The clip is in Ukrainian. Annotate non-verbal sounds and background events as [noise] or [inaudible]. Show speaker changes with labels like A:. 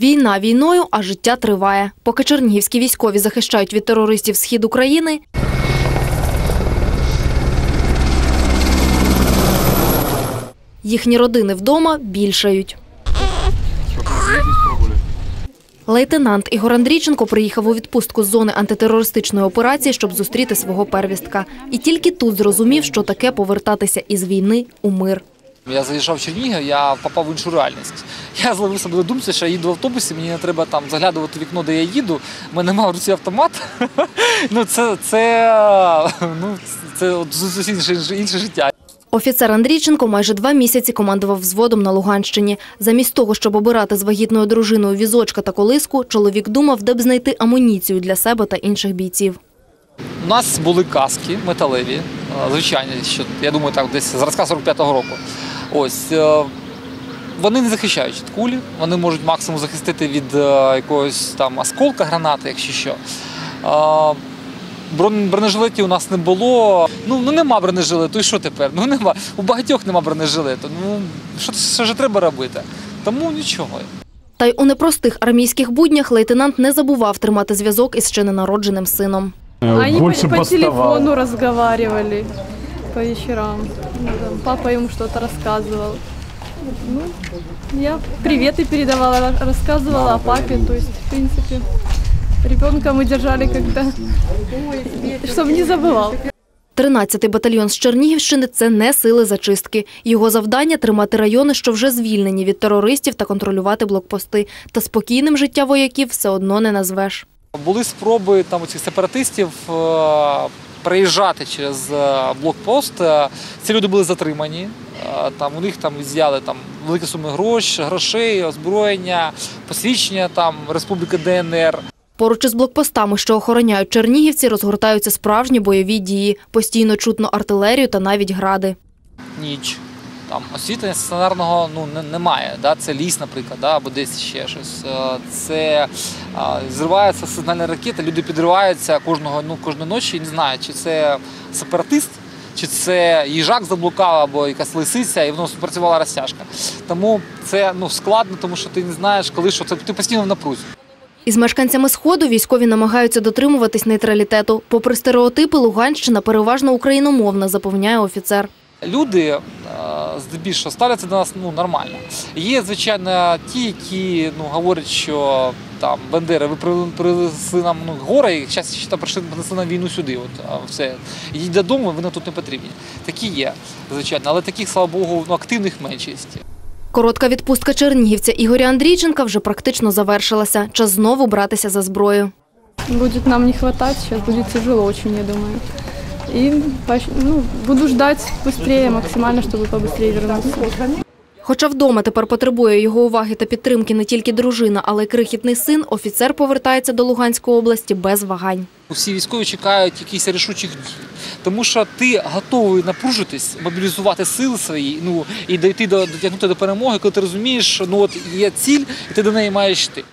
A: Війна війною, а життя триває. Поки чернігівські військові захищають від терористів схід України, їхні родини вдома більшають. Лейтенант Ігор Андрійченко приїхав у відпустку з зони антитерористичної операції, щоб зустріти свого первістка. І тільки тут зрозумів, що таке повертатися із війни у мир.
B: Я заїжджав в Чернігів, я попав в іншу реальність. Я зловив себе на думці, що я їду в автобусі, мені не треба там заглядувати в вікно, де я їду. У мене мав в руці автомат. [laughs] ну це, це, ну, це зовсім інше, інше життя.
A: Офіцер Андрійченко майже два місяці командував взводом на Луганщині. Замість того, щоб обирати з вагітною дружиною візочка та колиску, чоловік думав, де б знайти амуніцію для себе та інших бійців.
B: У нас були каски металеві, е, звичайні, що я думаю, так десь зразка 45-го року. Ось е, вони не захищають від кулі, вони можуть максимум захистити від е, якогось там осколка гранати, якщо що. Е, Бронежилетів у нас не було. Ну, ну нема бронежилету, і що тепер? Ну нема. У багатьох нема бронежилету. Ну що, що ж треба робити? Тому нічого.
A: Та й у непростих армійських буднях лейтенант не забував тримати зв'язок із ще ненародженим сином.
C: Они
D: больше
C: по, по телефону разговаривали по вечерам. Ну, там Папа ему что-то рассказывал. Ну, я приветы передавала, рассказывала о папе. То есть, в принципе, ребенка мы держали как-то, чтобы не забывал.
A: 13-й батальйон з Чернігівщини – це не сили зачистки. Його завдання – тримати райони, що вже звільнені від терористів та контролювати блокпости. Та спокійним життя вояків все одно не назвеш.
B: Були спроби там у цих сепаратистів переїжджати через е, блокпост. Е, Ці люди були затримані. Е, Там у них там взяли там великі суми грош, грошей, озброєння, посвідчення там Республіки ДНР.
A: Поруч із блокпостами, що охороняють чернігівці, розгортаються справжні бойові дії. Постійно чутно артилерію та навіть гради.
B: Ніч. Там освітлення стаціонарного ну не, немає. Да? Це ліс, наприклад, да? або десь ще щось. Е, Це а, зривається сигнальна ракета, люди підриваються кожного ну кожної ночі. і Не знаю, чи це сепаратист, чи це їжак заблукав, або якась лисиця, і воно спрацювала розтяжка. Тому це ну складно, тому що ти не знаєш, коли що це ти постійно в напрузі.
A: Із мешканцями Сходу військові намагаються дотримуватись нейтралітету. Попри стереотипи, Луганщина переважно україномовна, запевняє офіцер.
B: Люди е, здебільшого ставляться до нас ну, нормально. Є, звичайно, ті, які ну, говорять, що там Бандера, ви при- принесли нам ну, гори, і зараз ще там прийшли принесли нам війну сюди. От, все. Ідіть додому, ви нам тут не потрібні. Такі є, звичайно, але таких, слава Богу, ну, активних меншість.
A: Коротка відпустка чернігівця Ігоря Андрійченка вже практично завершилася. Час знову братися за зброю.
C: Будет нам не хватать, сейчас будет тяжело очень, я думаю. И поощ- ну, буду ждать быстрее, максимально, чтобы побыстрее вернуться.
A: Хоча вдома тепер потребує його уваги та підтримки не тільки дружина, але й крихітний син, офіцер повертається до Луганської області без вагань.
B: Всі військові чекають якихось рішучих дій, тому що ти готовий напружитись, мобілізувати сили свої, ну і дійти до дотягнути до перемоги, коли ти розумієш, що ну от є ціль, і ти до неї маєш йти.